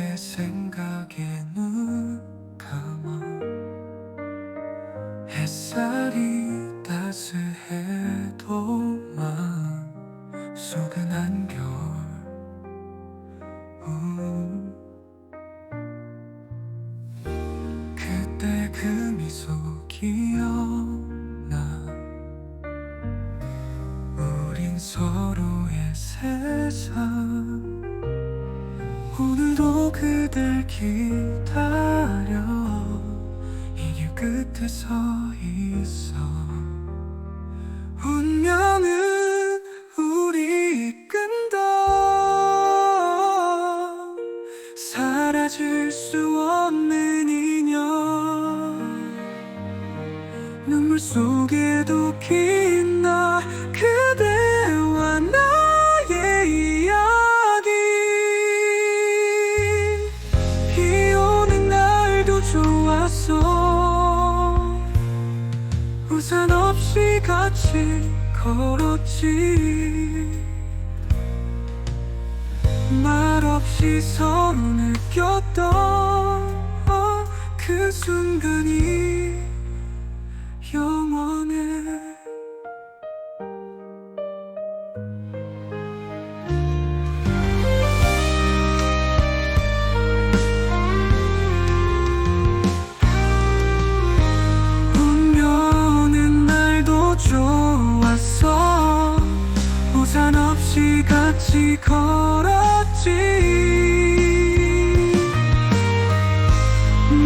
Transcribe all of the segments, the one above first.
내 생각에 눈 감아 뭐 햇살이 따스해도만 속은 안겨 음. 그때 그 미소 기억나. 우린 서로의 세상. 오늘도 그댈 기다려. 이길 끝에 서 있어. 운명은 우리 이끈다. 사라질 수 없는 인연. 눈물 속에도 빛나 그 좋았어 우산 없이 같이 걸었지. 말 없이 서로 느꼈던 그 순간이 없이 같이 걸었지.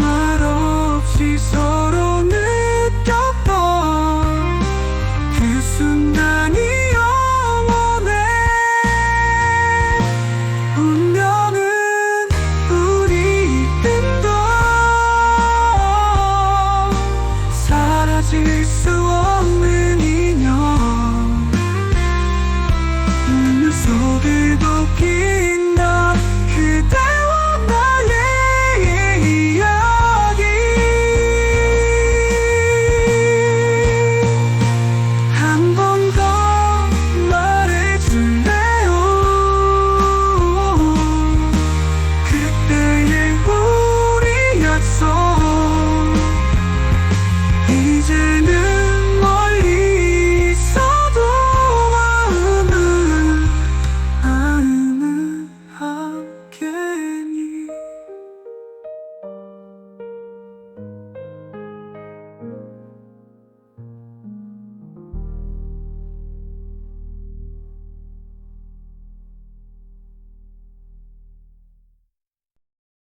말 없이 서로 느꼈던 그 순간이 영원해. 운명은 우리 이끈다 사라질 수